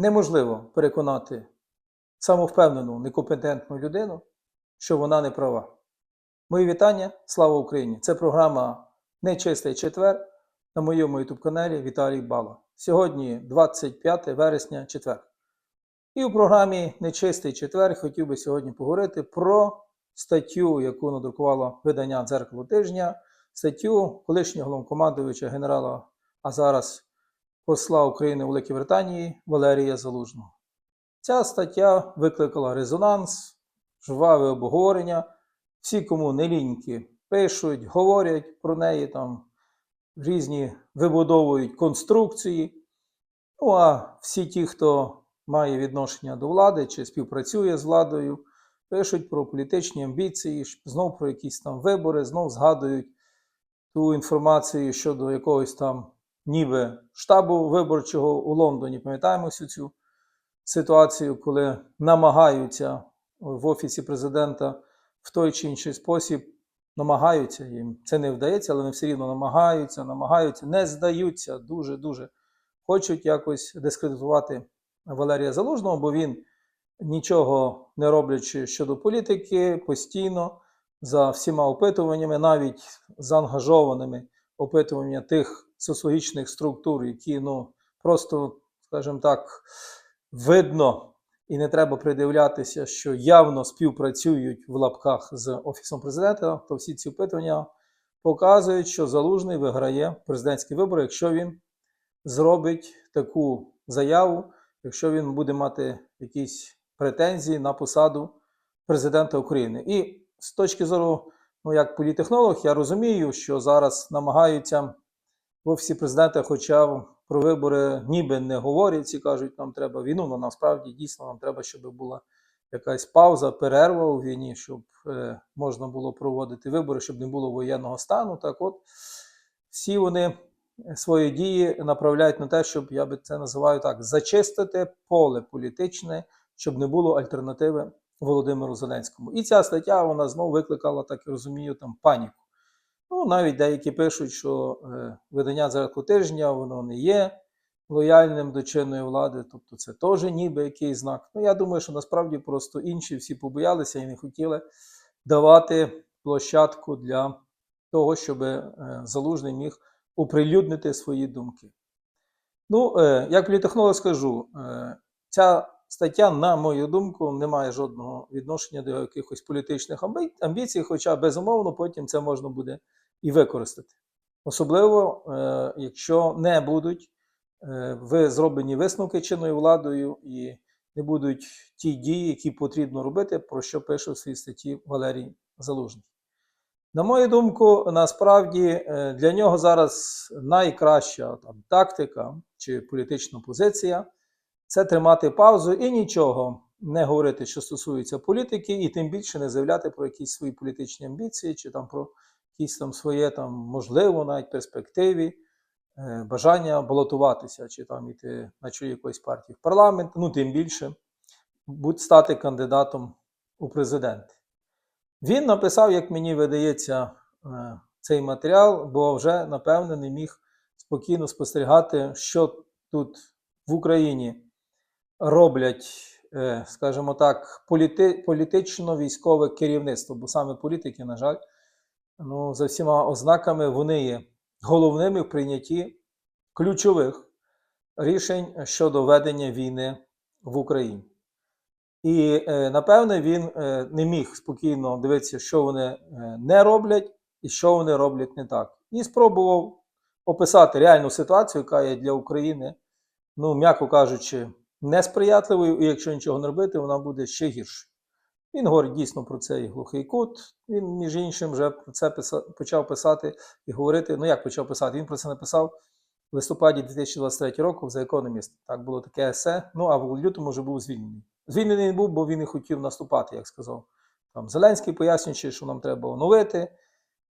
неможливо переконати самовпевнену, некомпетентну людину, що вона не права. Мої вітання, слава Україні! Це програма Нечистий четвер на моєму youtube каналі Віталій Бала. Сьогодні 25 вересня четвер. І у програмі Нечистий четвер хотів би сьогодні поговорити про статтю, яку надрукувало видання Дзеркало тижня, статтю колишнього головнокомандувача генерала, а зараз посла України у Великій Британії Валерія Залужного. Ця стаття викликала резонанс, жваве обговорення. Всі, кому не ліньки, пишуть, говорять про неї, там різні вибудовують конструкції. Ну а всі ті, хто має відношення до влади чи співпрацює з владою, пишуть про політичні амбіції, знов про якісь там вибори, знов згадують ту інформацію щодо якогось там ніби штабу виборчого у Лондоні. Пам'ятаємо всю цю ситуацію, коли намагаються в офісі президента в той чи інший спосіб намагаються їм. Це не вдається, але вони все рівно намагаються, намагаються, не здаються, дуже-дуже хочуть якось дискредитувати Валерія Залужного, бо він нічого не роблячи щодо політики, постійно за всіма опитуваннями, навіть заангажованими опитуваннями тих соціологічних структур, які ну просто, скажімо так, видно. І не треба придивлятися, що явно співпрацюють в лапках з Офісом президента, то всі ці опитування показують, що Залужний виграє президентські вибори, якщо він зробить таку заяву, якщо він буде мати якісь претензії на посаду президента України. І з точки зору, ну як політехнолог, я розумію, що зараз намагаються Офісі президента, хоча про вибори ніби не говорять, всі кажуть, нам треба війну, але насправді дійсно нам треба, щоб була якась пауза, перерва у війні, щоб е, можна було проводити вибори, щоб не було воєнного стану. Так от всі вони свої дії направляють на те, щоб я би це називаю так: зачистити поле політичне, щоб не було альтернативи Володимиру Зеленському. І ця стаття вона знову викликала, так і розумію, там паніку. Ну, навіть деякі пишуть, що е, видання «Зеркало тижня воно не є лояльним до чинної влади, тобто це теж ніби якийсь знак. Ну, я думаю, що насправді просто інші всі побоялися і не хотіли давати площадку для того, щоб е, залужний міг оприлюднити свої думки. Ну, е, як політехнолог скажу, ця стаття, на мою думку, не має жодного відношення до якихось політичних амбіцій, хоча безумовно потім це можна буде і використати. Особливо, е, якщо не будуть е, ви зроблені висновки чинною владою і не будуть ті дії, які потрібно робити, про що пише в своїй статті Валерій Залужний. На мою думку, насправді е, для нього зараз найкраща там, тактика чи політична позиція це тримати паузу і нічого не говорити, що стосується політики, і тим більше не заявляти про якісь свої політичні амбіції, чи там про якісь там своє там можливо, навіть перспективі, е, бажання балотуватися, чи там іти на чолі якоїсь партії в парламент, ну тим більше будь стати кандидатом у президенти. Він написав, як мені видається, е, цей матеріал, бо вже, напевне, не міг спокійно спостерігати, що тут в Україні роблять, е, скажімо так, політи, політично-військове керівництво, бо саме політики, на жаль, ну, за всіма ознаками вони є головними в прийнятті ключових рішень щодо ведення війни в Україні. І е, напевне він е, не міг спокійно дивитися, що вони е, не роблять і що вони роблять не так. І спробував описати реальну ситуацію, яка є для України, ну, м'яко кажучи, несприятливою, і якщо нічого не робити, вона буде ще гірше. Він говорить дійсно про цей глухий кут. Він, між іншим, вже про це писа- почав писати і говорити. Ну, як почав писати? Він про це написав в листопаді 2023 року The Economist. Так було таке есе. Ну а в лютому вже був звільнений. Звільнений не був, бо він не хотів наступати, як сказав. Там Зеленський пояснюючи, що нам треба оновити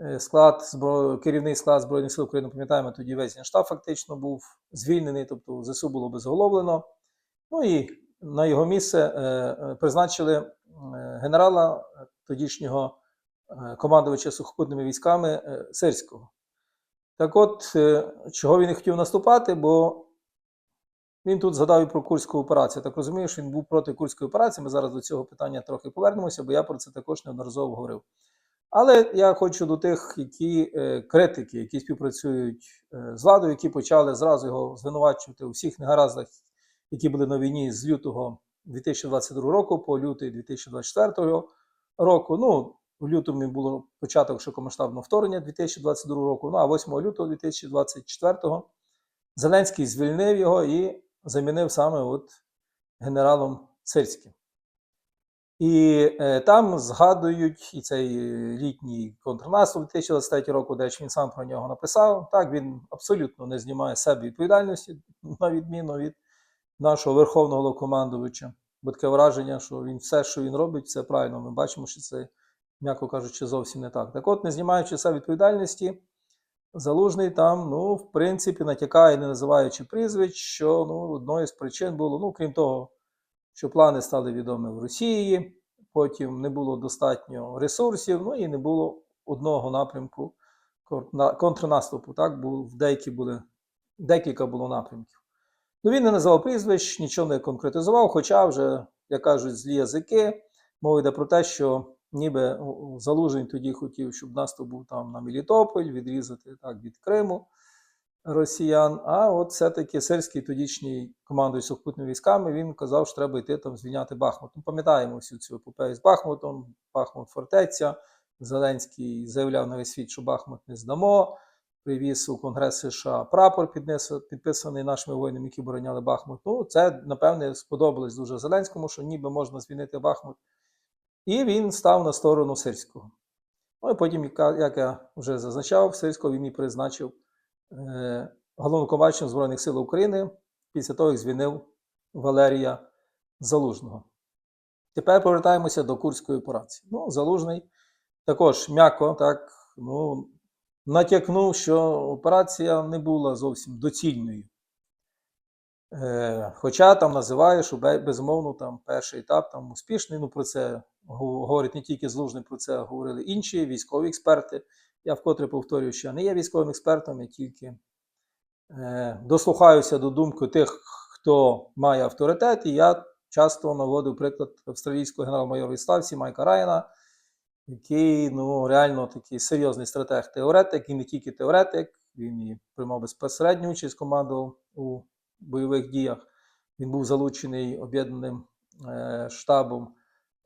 е, склад збро... керівний склад Збройних сил України, пам'ятаємо, тоді весь Генштаб фактично був звільнений, тобто ЗСУ було безголовлено. Ну і на його місце е, е, призначили генерала е, тодішнього е, командувача сухопутними військами е, Сирського. Так от, чого він не хотів наступати, бо Він тут згадав і про Курську операцію. Так розумію, що він був проти Курської операції. Ми зараз до цього питання трохи повернемося, бо я про це також неодноразово говорив. Але я хочу до тих, які е, критики, які співпрацюють е, з владою, які почали зразу його звинувачувати у всіх негараздах, які були на війні з лютого 2022 року по лютий 2024 року. Ну, в лютому було початок широкомасштабного вторгнення 2022 року. Ну а 8 лютого 2024 Зеленський звільнив його і замінив саме от генералом Сирським. І е, там згадують і цей літній контрнаступ 2023 року, де він сам про нього написав. Так, він абсолютно не знімає себе відповідальності, на відміну від нашого верховного головнокомандувача. Бо таке враження, що він все, що він робить, все правильно. Ми бачимо, що це, м'яко кажучи, зовсім не так. Так от, не знімаючи себе відповідальності, Залужний там, ну, в принципі, натякає, не називаючи прізвищ, що ну, одною з причин було, ну, крім того, що плани стали відомі в Росії, потім не було достатньо ресурсів, ну і не було одного напрямку контрнаступу. Так, в деякі були, декілька було напрямків. Ну, він не називав прізвищ, нічого не конкретизував, хоча вже, як кажуть, злі язики, мова йде про те, що ніби о, тоді хотів, щоб наступ був там на Мелітополь, відрізати так від Криму росіян. А от все-таки сирський тодішній командуючий сухопутними військами, він казав, що треба йти там звільняти Бахмут. Ну, пам'ятаємо всю цю епопею з Бахмутом, Бахмут фортеця. Зеленський заявляв на весь світ, що Бахмут не здамо. Привіз у Конгрес США прапор, підписаний нашими воїнами, які обороняли Бахмут. Ну, це, напевне, сподобалось дуже Зеленському, що ніби можна звільнити Бахмут. І він став на сторону Сирського. Ну і потім, як я вже зазначав, Сирського він і призначив е, головнокомандуючим Збройних сил України після того, як звільнив Валерія Залужного. Тепер повертаємося до Курської операції. Ну, Залужний також м'яко так, ну, натякнув, що операція не була зовсім доцільною. Е, хоча там називає, що бе- безумовно там перший етап там успішний. Ну про це говорить не тільки Злужний, про це говорили інші військові експерти. Я вкотре повторюю, що не є військовим експертом, я тільки е, дослухаюся до думки тих, хто має авторитет. І я часто наводив приклад австралійського генерал-майора відставці Майка Райана, який ну, реально такий серйозний стратег-теоретик, і не тільки теоретик, він і приймав безпосередню участь командував у бойових діях. Він був залучений об'єднаним е, штабом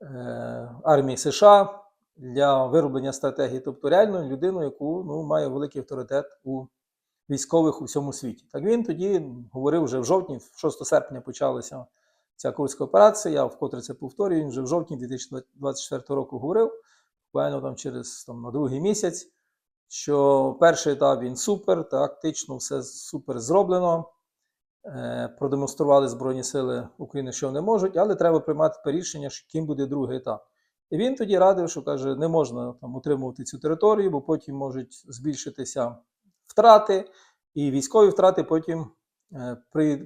е, армії США для вироблення стратегії, тобто реально людину, яку ну, має великий авторитет у військових у всьому світі. Так він тоді говорив вже в жовтні, 6 серпня почалася ця курська операція. Я вкотре це повторюю. Він вже в жовтні 2024 року говорив, буквально там через там, на другий місяць, що перший етап він супер, тактично все супер зроблено. Е, Продемонстрували Збройні Сили України, що вони можуть, але треба приймати рішення, ким буде другий етап. І він тоді радив, що каже, не можна там утримувати цю територію, бо потім можуть збільшитися втрати, і військові втрати потім е,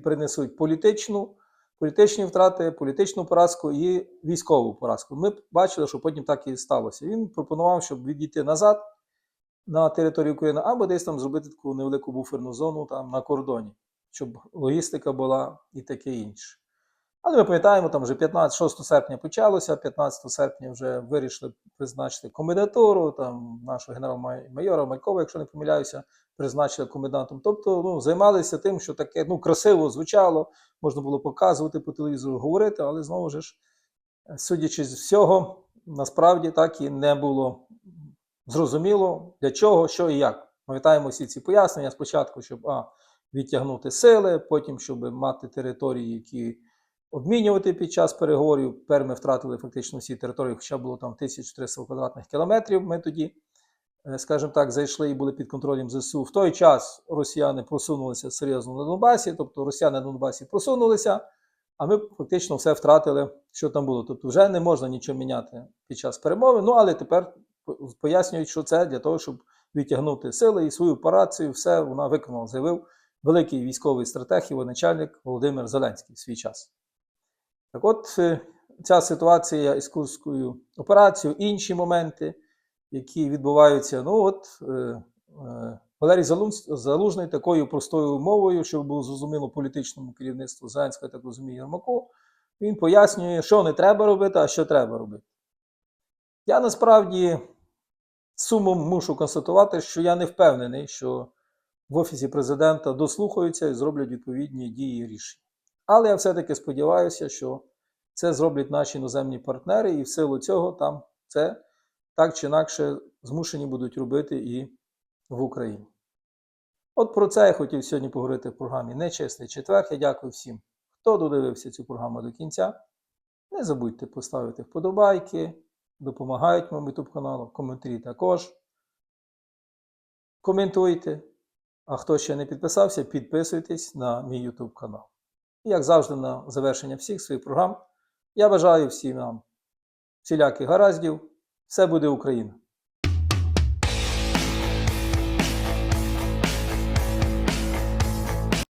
принесуть політичну, політичні втрати, політичну поразку і військову поразку. Ми бачили, що потім так і сталося. Він пропонував, щоб відійти назад на територію України, або десь там зробити таку невелику буферну зону там на кордоні, щоб логістика була і таке інше. Але ми пам'ятаємо, там вже 15, 6 серпня почалося, 15 серпня вже вирішили призначити комендатуру, там нашого генерал-майора Малькова, якщо не помиляюся, призначили комендантом. Тобто ну, займалися тим, що таке ну, красиво звучало, можна було показувати по телевізору, говорити, але знову ж, судячи з всього, насправді так і не було зрозуміло, для чого, що і як. Пам'ятаємо всі ці пояснення спочатку, щоб а, відтягнути сили, потім, щоб мати території, які обмінювати під час переговорів. Тепер ми втратили фактично всі території, хоча було там 1300 квадратних кілометрів. Ми тоді, е, скажімо так, зайшли і були під контролем ЗСУ. В той час росіяни просунулися серйозно на Донбасі, тобто росіяни на Донбасі просунулися, а ми фактично все втратили, що там було. Тобто вже не можна нічого міняти під час перемови. Ну але тепер пояснюють, що це для того, щоб відтягнути сили і свою операцію, все вона виконала, заявив великий військовий стратег і воєначальник Володимир Зеленський в свій час. Так от е, ця ситуація із Курською операцією, інші моменти, які відбуваються, ну от е, е, Валерій Залужний такою простою мовою, щоб було зрозуміло політичному керівництву Зеленського, так розумію, Єрмаку, він пояснює, що не треба робити, а що треба робити. Я насправді сумом мушу констатувати, що я не впевнений, що в Офісі президента дослухаються і зроблять відповідні дії і рішення. Але я все-таки сподіваюся, що це зроблять наші іноземні партнери, і в силу цього там це так чи інакше змушені будуть робити і в Україні. От про це я хотів сьогодні поговорити в програмі Нечистий четвер. Я дякую всім, хто додивився цю програму до кінця. Не забудьте поставити вподобайки, допомагають моєму YouTube каналу, коментарі також. Коментуйте. А хто ще не підписався, підписуйтесь на мій YouTube канал. І як завжди, на завершення всіх своїх програм, я бажаю всім нам всіляких гараздів. Все буде Україна!